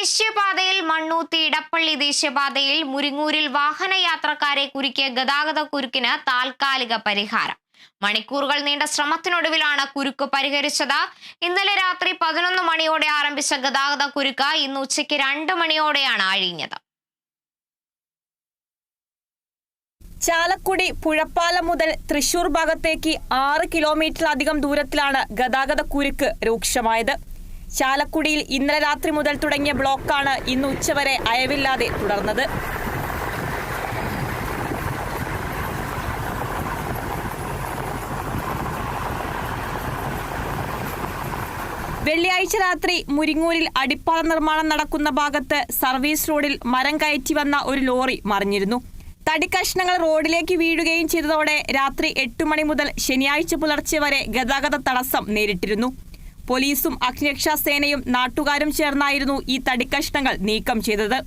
ദേശീയപാതയിൽ മണ്ണൂത്തി ഇടപ്പള്ളി ദേശീയപാതയിൽ മുരിങ്ങൂരിൽ വാഹനയാത്രക്കാരെ കുരുക്കിയ ഗതാഗത കുരുക്കിന് താൽക്കാലിക പരിഹാരം. മണിക്കൂറുകൾ നീണ്ട ശ്രമത്തിനൊടുവിലാണ് കുരുക്ക് പരിഹരിച്ചത്. ഇന്നലെ രാത്രി പതിനൊന്ന് മണിയോടെ ആരംഭിച്ച ഗതാഗത കുരുക്ക് ഇന്ന് ഉച്ചയ്ക്ക് രണ്ട് മണിയോടെയാണ് അഴിഞ്ഞത്. ചാലക്കുടി പുഴപ്പാലം മുതൽ തൃശൂർ ഭാഗത്തേക്ക് ആറ് കിലോമീറ്ററിലധികം ദൂരത്തിലാണ് ഗതാഗത കുരുക്ക് രൂക്ഷമായത്. ചാലക്കുടിയിൽ ഇന്നലെ രാത്രി മുതൽ തുടങ്ങിയ ബ്ലോക്കാണ് ഇന്ന് ഉച്ചവരെ അയവില്ലാതെ തുടർന്നത്. വെള്ളിയാഴ്ച രാത്രി മുരിങ്ങൂരിൽ അടിപ്പാറ നിർമ്മാണം നടക്കുന്ന ഭാഗത്ത് സർവീസ് റോഡിൽ മരം കയറ്റി വന്ന ഒരു ലോറി മറിഞ്ഞിരുന്നു. തടിക്കഷ്ണങ്ങൾ റോഡിലേക്ക് വീഴുകയും ചെയ്തതോടെ രാത്രി എട്ട് മണി മുതൽ ശനിയാഴ്ച പുലർച്ചെ വരെ ഗതാഗത തടസ്സം നേരിട്ടിരുന്നു. പോലീസും അഗ്നിരക്ഷാ സേനയും നാട്ടുകാരും ചേർന്നായിരുന്നു ഈ തടിക്കഷ്ണങ്ങൾ നീക്കം ചെയ്തത്.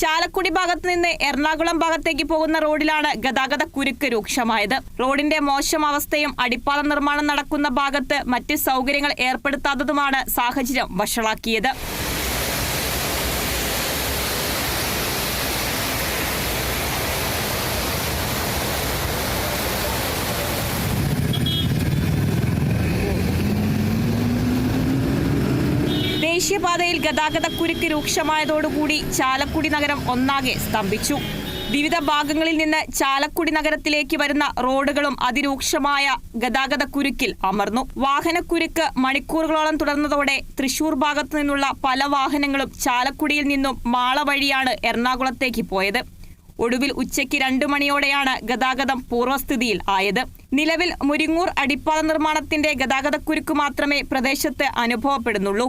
ചാലക്കുടി ഭാഗത്ത് നിന്ന് എറണാകുളം ഭാഗത്തേക്ക് പോകുന്ന റോഡിലാണ് ഗതാഗത കുരുക്ക് രൂക്ഷമായത്. റോഡിന്റെ മോശം അവസ്ഥയും അടിപ്പാത നിർമ്മാണം നടക്കുന്ന ഭാഗത്ത് മറ്റ് സൗകര്യങ്ങൾ ഏർപ്പെടുത്താത്തതുമാണ് സാഹചര്യം വഷളാക്കിയത്. ദേശീയപാതയിൽ ഗതാഗത കുരുക്ക് രൂക്ഷമായതോടുകൂടി ചാലക്കുടി നഗരം ഒന്നാകെ സ്തംഭിച്ചു. വിവിധ ഭാഗങ്ങളിൽ നിന്ന് ചാലക്കുടി നഗരത്തിലേക്ക് വരുന്ന റോഡുകളും അതിരൂക്ഷമായ ഗതാഗത കുരുക്കിൽ അമർന്നു. വാഹനക്കുരുക്ക് മണിക്കൂറുകളോളം തുടർന്നതോടെ തൃശൂർ ഭാഗത്തു നിന്നുള്ള പല വാഹനങ്ങളും ചാലക്കുടിയിൽ നിന്നും മാള വഴിയാണ് എറണാകുളത്തേക്ക് പോയത്. ഒടുവിൽ ഉച്ചയ്ക്ക് രണ്ടു മണിയോടെയാണ് ഗതാഗതം പൂർവസ്ഥിതിയിൽ ആയത്. നിലവിൽ മുരിങ്ങൂർ അടിപ്പാത നിർമ്മാണത്തിന്റെ ഗതാഗതക്കുരുക്ക് മാത്രമേ പ്രദേശത്ത് അനുഭവപ്പെടുന്നുള്ളൂ.